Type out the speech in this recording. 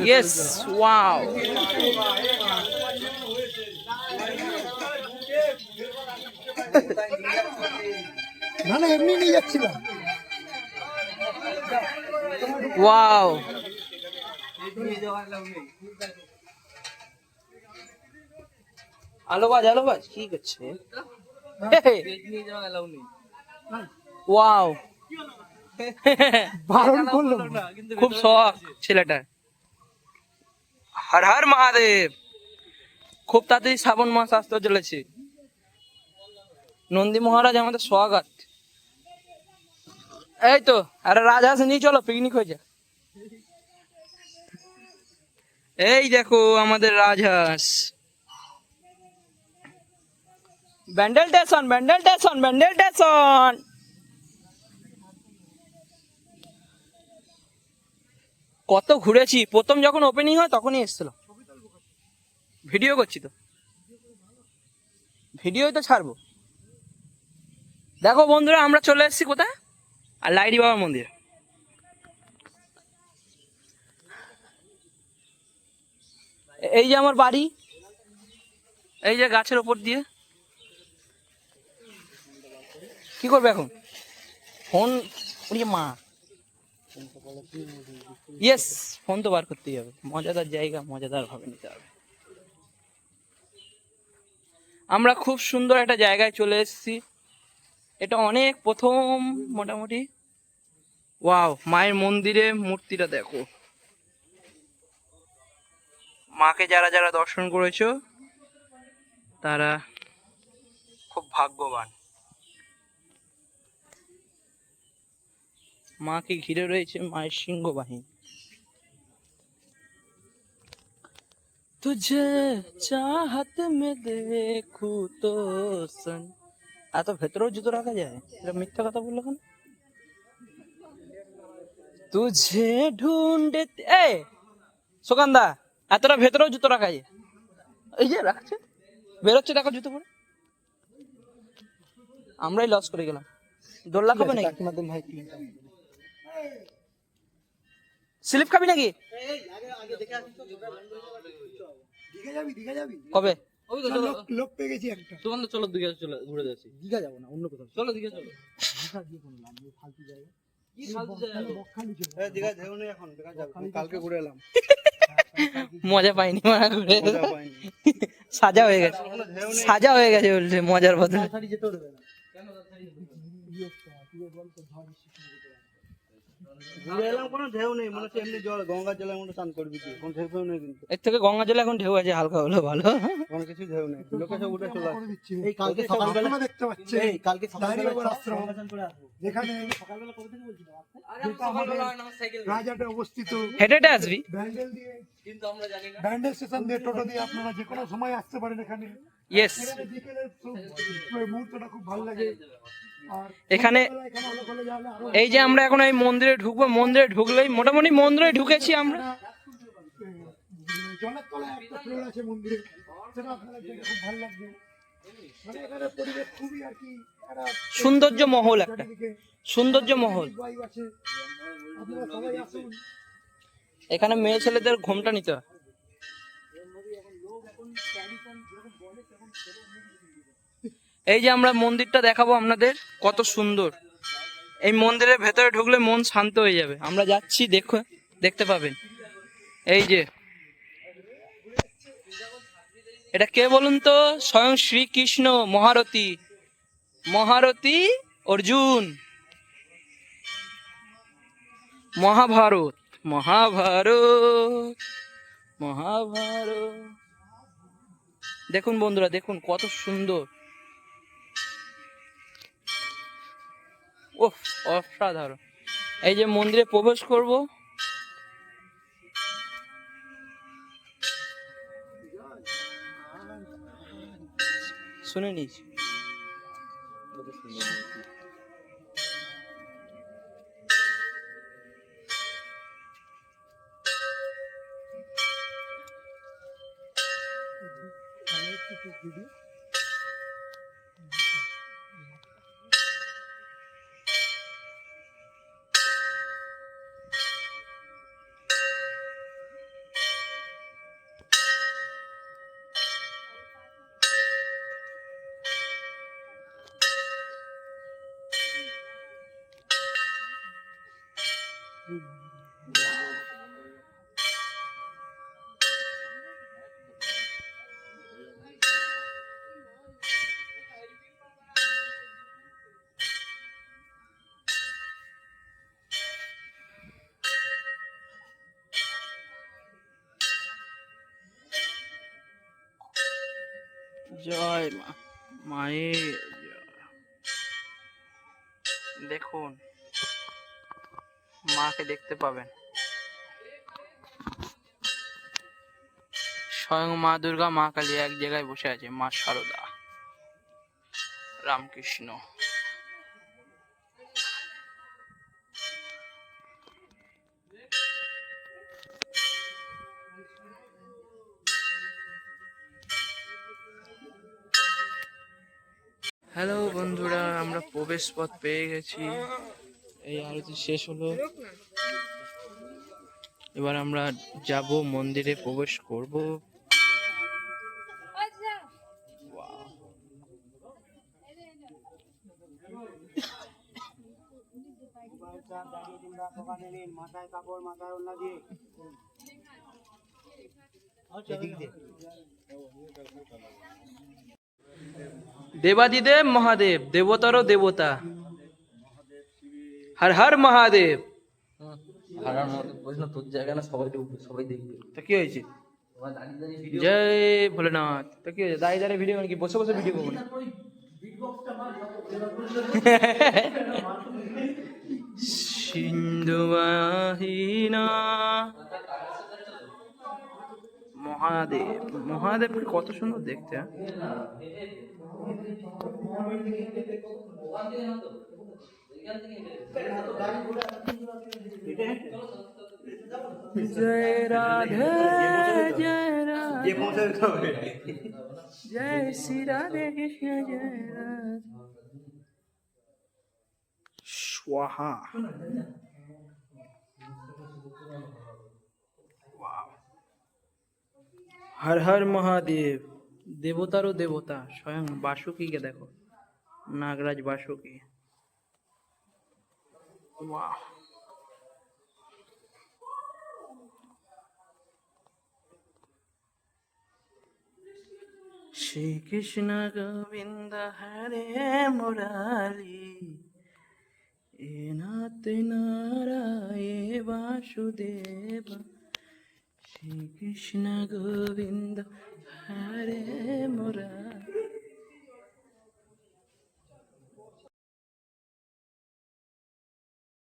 Yes wow না না এমনি নিয়ে যাচ্ছিলাম। ওয়াও আলো বাজ কি করছে? ওয়াও বারণ করল খুব শখ ছেলেটা হর হর মহাদেব। খুব তাড়াতাড়ি শ্রাবণ মাস আসতে চলেছে। নন্দী মহারাজ, আমাদের স্বাগত। এই তো, আরে রাজহাঁস নিয়ে চলো পিকনিক হয়ে যা এই দেখো, আমাদের রাজহাঁস Bandel station Bandel station Bandel station কত ঘুরেছি, প্রথম যখন ওপেনিং হয় তখনই এসেছিল। ভিডিও করছি তো। ভিডিওই তো ছাড়বো। দেখো বন্ধুরা, আমরা চলে এসেছি কোথায়? আর লাইরি বাবার মন্দির। এই যে আমার বাড়ি, এই যে গাছের ওপর দিয়ে। কি করবে এখন? ফোন মা ইয়েস ফোন তো বার করতেই হবে। মজাদার জায়গা, মজাদার ভাবে নিতে হবে। আমরা খুব সুন্দর একটা জায়গায় চলে এসেছি। এটা অনেক প্রথম, মোটামুটি। ওয়াও মায়ের মন্দিরে মূর্তিটা দেখো। মাকে যারা যারা দর্শন করেছ, তারা খুব ভাগ্যবান। মাকে ঘিরে রয়েছে মায়ের সিংহ বাহিনী তুঝে চাহত মে দেখু তো সন এত ভেতরেও জুতো রাখা যায় এটা মিথ্যা কথা বলল কেন তুঝে ঢুন্ডে এ সুকান্দা এতটা ভেতরেও জুতো রাখা যায় এই যে রাখছে বেরোচ্ছে দেখো জুতো পরে আমরাই লস করে গেলাম দোল্লা খাবে নাকি কাকিমাদের ভাই স্লিপ খাবি নাকি? কবে? লোক লোক পেয়ে গেছি একটা। তোমার তো চলো যাচ্ছি। দীঘা যাব না অন্য কোথাও। দীঘা কোনো লাভ নেই ফালতু জায়গা। মজা পাইনি ঘুরে মজা পাইনি। সাজা হয়ে গেছে। সাজা হয়ে গেছে বলছে মজার বদলে। ঘুরে এলাম কোনো ঢেউ নেই মনে হচ্ছে এমনি জল স্নান করবি কোনো ঢেউ নেই কিন্তু। এর থেকে গঙ্গা জলে এখন ঢেউ আছে হালকা হলো ভালো। কোনো কিছু ঢেউ নেই। লোকে সব উঠে চলে এই কালকে সকালবেলা দেখতে পাচ্ছে। এই কালকে সকালবেলা আশ্রম। যেখানে সকালবেলা কবে থেকে বলছিল যেটা অবস্থিত। আসবি? ব্যান্ডেল দিয়ে। কিন্তু আমরা জানি না। ব্যান্ডেল স্টেশন দিয়ে টোটো দিয়ে আপনারা যে কোনো সময় আসতে পারেন এখানে। ইয়েস বিকেলের মুহূর্তটা খুব ভালো লাগে। এখানে এই যে আমরা এখন এই মন্দিরে ঢুকবো মন্দিরে ঢুকলেই মোটামুটি মন্দিরে ঢুকেছি আমরা। একটা, সৌন্দর্য মহল একটা সৌন্দর্য মহল। এখানে মেয়ে ছেলেদের ঘোমটা নিতে হয়। এই যে আমরা মন্দিরটা দেখাবো আপনাদের, কত সুন্দর। এই মন্দিরের ভেতরে ঢুকলে মন শান্ত হয়ে যাবে। আমরা যাচ্ছি, দেখো, দেখতে পাবেন। এই যে। এটা কে বলুন তো? স্বয়ং শ্রীকৃষ্ণ মহারথী। মহারথী অর্জুন। মহাভারত মহাভারত মহাভারত। দেখুন বন্ধুরা, দেখুন কত সুন্দর। ও অসাধারণ এই যে মন্দিরে প্রবেশ করব শুনে নিস জয় মা মায়ের জয়। দেখুন মাকে দেখতে পাবেন। স্বয়ং মা দুর্গা, মা কালী এক জায়গায় বসে আছে, মা সারদা। রামকৃষ্ণ। হ্যালো বন্ধুরা, আমরা প্রবেশ পথ পেয়ে গেছি। এই আরতি শেষ হলো। এবার আমরা যাব মন্দিরে প্রবেশ করব। মাথায় কাপড় মাথায় ওনা দিয়ে দিয়ে দেবাদিদেব মহাদেব দেবতারও দেবতা। হর হর মহাদেব। তা কি হয়েছে? জয় ভোলেনাথ। তা কি হয়েছে? দাঁড়িয়ে দাঁড়িয়ে ভিডিও কি? বসে বসে ভিডিও করব সিন্ধুবাহিনা। মহাদেব। মহাদেব কত সুন্দর দেখতে হ্যাঁ? জয় রাধে জয় রাধে। জয় শ্রী রাধে কৃষ্ণ জয় রাধে। স্বাহা হর হর মহাদেব দেবতারও দেবতা স্বয়ং বাসুকীকে দেখো। নাগরাজ বাসুকী। বাহ শ্রী কৃষ্ণ গোবিন্দ হরে মুরারি এ নাথ নারায় বাসুদেব শ্রী কৃষ্ণ গোবিন্দ হরে মুরারি